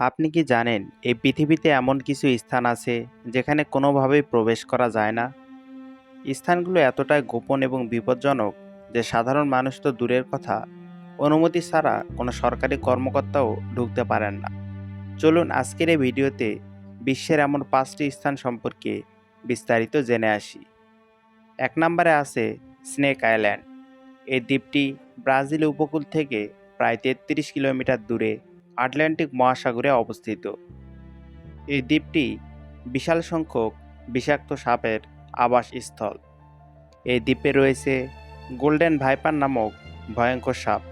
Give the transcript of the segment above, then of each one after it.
আপনি কি জানেন, এই পৃথিবীতে এমন কিছু স্থান আছে যেখানে কোনোভাবেই প্রবেশ করা যায় না? স্থানগুলো এতটাই গোপন এবং বিপজ্জনক যে সাধারণ মানুষ তো দূরের কথা। অনুমতি ছাড়া কোনো সরকারি কর্মকর্তাও ঢুকতে পারেন না। চলুন আজকের এই ভিডিওতে বিশ্বের এমন পাঁচটি স্থান সম্পর্কে বিস্তারিত জেনে আসি। এক নম্বরে আছে স্নেক আইল্যান্ড। এই দ্বীপটি ব্রাজিল উপকূল থেকে প্রায় তেত্রিশ কিলোমিটার দূরে আটলান্টিক মহাসাগরে অবস্থিত। এই দ্বীপটি বিশাল সংখ্যক বিষাক্ত সাপের আবাসস্থল। এই দ্বীপে রয়েছে গোল্ডেন ভাইপার নামক ভয়ঙ্কর সাপ,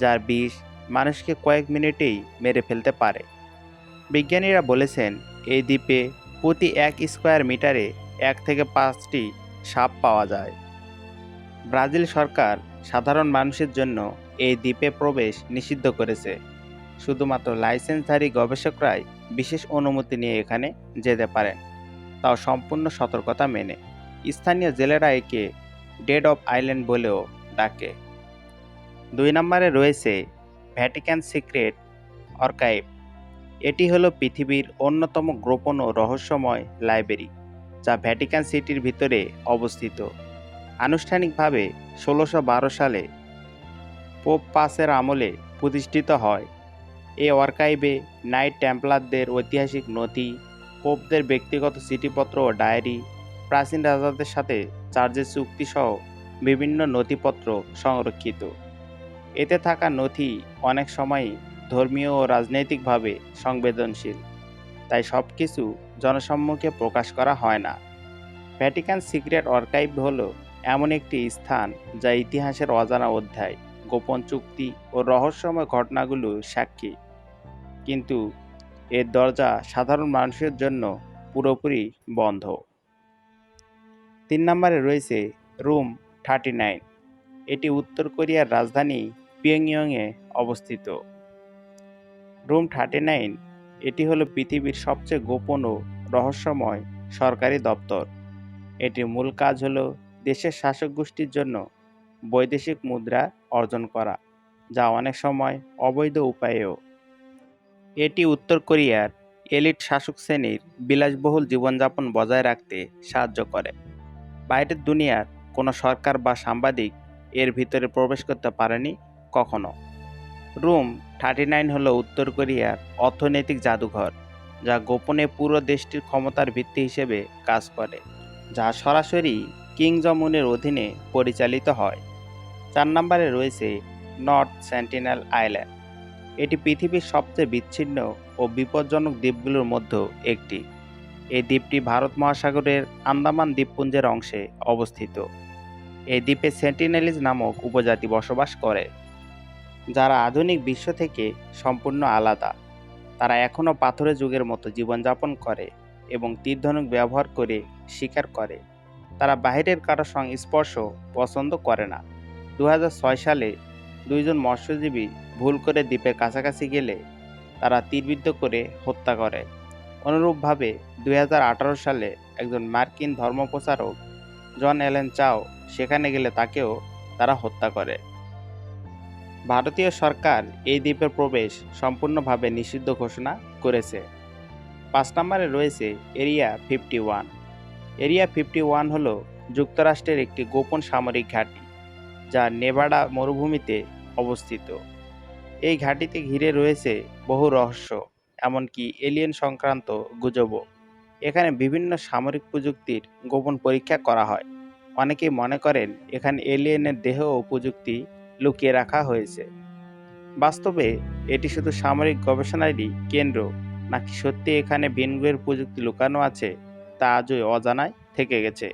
যার বিষ মানুষকে কয়েক মিনিটেই মেরে ফেলতে পারে। বিজ্ঞানীরা বলেছেন, এই দ্বীপে প্রতি এক স্কোয়ার মিটারে এক থেকে পাঁচটি সাপ পাওয়া যায়। ব্রাজিল সরকার সাধারণ মানুষের জন্য এই দ্বীপে প্রবেশ নিষিদ্ধ করেছে। শুধুমাত্র লাইসেন্সধারী গবেষকরাই বিশেষ অনুমতি নিয়ে এখানে যেতে পারেন। তাও সম্পূর্ণ সতর্কতা মেনে স্থানীয় জেলেরা একে ডেড অফ আইল্যান্ড বলেও ডাকে। দুই নম্বরে রয়েছে ভ্যাটিকান সিক্রেট অর্কাইভ এটি হলো পৃথিবীর অন্যতম গোপন ও রহস্যময় লাইব্রেরি, যা ভ্যাটিকান সিটির ভিতরে অবস্থিত। আনুষ্ঠানিকভাবে ষোলোশো সালে পোপ পাসের আমলে প্রতিষ্ঠিত হয় এই অর্কাইভে নাইট টেম্পলারদের ঐতিহাসিক নথি, পোপদের ব্যক্তিগত চিঠিপত্র ও ডায়েরি, প্রাচীন রাজাদের সাথে চার্জের চুক্তি সহ বিভিন্ন নথিপত্র সংরক্ষিত। এতে থাকা নথি অনেক সময়ই ধর্মীয় ও রাজনৈতিকভাবে সংবেদনশীল, তাই সব কিছু জনসম্মুখে প্রকাশ করা হয় না। ভ্যাটিকান সিক্রেট অর্কাইভ হলো এমন একটি স্থান যা ইতিহাসের অজানা অধ্যায়। গোপন চুক্তি ও রহস্যময় ঘটনাগুলো সাক্ষী। কিন্তু এর দরজা সাধারণ মানুষের জন্য পুরোপুরি বন্ধ। তিন নম্বরে রয়েছে রুম থার্টি নাইন। এটি উত্তর কোরিয়ার রাজধানী পিয়ংইয়ংয়ে অবস্থিত। রুম থার্টি নাইন এটি হলো পৃথিবীর সবচেয়ে গোপন ও রহস্যময় সরকারি দপ্তর। এটির মূল কাজ হলো দেশের শাসক গোষ্ঠীর জন্য বৈদেশিক মুদ্রা অর্জন করা, যা অনেক সময় অবৈধ উপায়েও। এটি উত্তর কোরিয়ার এলিট শাসক শ্রেণির বিলাসবহুল জীবনযাপন বজায় রাখতে সাহায্য করে। বাইরের দুনিয়ার কোনো সরকার বা সাংবাদিক এর ভিতরে প্রবেশ করতে পারেনি কখনো। রুম থার্টি নাইন হল উত্তর কোরিয়ার অর্থনৈতিক জাদুঘর, যা গোপনে পুরো দেশটির ক্ষমতার ভিত্তি হিসেবে কাজ করে, যা সরাসরি কিং জমুনের অধীনে পরিচালিত হয়। চার নম্বরে রয়েছে নর্থ সেন্টিনেল আইল্যান্ড এটি পৃথিবীর সবচেয়ে বিচ্ছিন্ন ও বিপজ্জনক দ্বীপগুলোর মধ্যে একটি। এই দ্বীপটি ভারত মহাসাগরের আন্দামান দ্বীপপুঞ্জের অংশে অবস্থিত। এই দ্বীপে সেন্টিনেলিজ নামক উপজাতি বসবাস করে, যারা আধুনিক বিশ্ব থেকে সম্পূর্ণ আলাদা। তারা এখনও পাথরের যুগের মতো জীবনযাপন করে এবং তীরধনুক ব্যবহার করে শিকার করে। তারা বাইরের কারও সংস্পর্শ পছন্দ করে না। দু হাজার ছয় সালে দুইজন মৎস্যজীবী ভুল করে দ্বীপের কাছাকাছি গেলে তারা তীরবিদ্ধ করে হত্যা করে। অনুরূপভাবে দু হাজার আঠারো সালে একজন মার্কিন ধর্মপ্রচারক জন এলেন চাও সেখানে গেলে তাকেও তারা হত্যা করে। ভারতীয় সরকার এই দ্বীপের প্রবেশ সম্পূর্ণভাবে নিষিদ্ধ ঘোষণা করেছে। পাঁচ নম্বরে রয়েছে area fifty one. Area fifty one হল যুক্তরাষ্ট্রের একটি গোপন সামরিক ঘাঁটি। যা নেভাডা মরুভূমিতে অবস্থিত। এই ঘাঁটিতে ঘিরে রয়েছে বহু রহস্য, এমনকি এলিয়েন সংক্রান্ত গুজবও। এখানে বিভিন্ন সামরিক প্রযুক্তির গোপন পরীক্ষা করা হয়। অনেকেই মনে করেন এখানে এলিয়েনের দেহ ও প্রযুক্তি লুকিয়ে রাখা হয়েছে। বাস্তবে এটি শুধু সামরিক গবেষণারই কেন্দ্র, নাকি সত্যি এখানে ভিনগ্রহের প্রযুক্তি লুকানো আছে তা আজই অজানায় থেকে গেছে।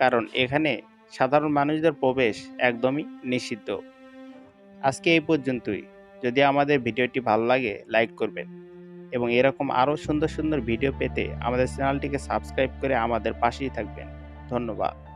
কারণ এখানে সাধারণ মানুষদের প্রবেশ একদমই নিষিদ্ধ। আজকে এই পর্যন্তই। যদি আমাদের ভিডিওটি ভালো লাগে, লাইক করবেন। এবং এরকম আরও সুন্দর সুন্দর ভিডিও পেতে আমাদের চ্যানেলটিকে সাবস্ক্রাইব করে আমাদের পাশেই থাকবেন। ধন্যবাদ।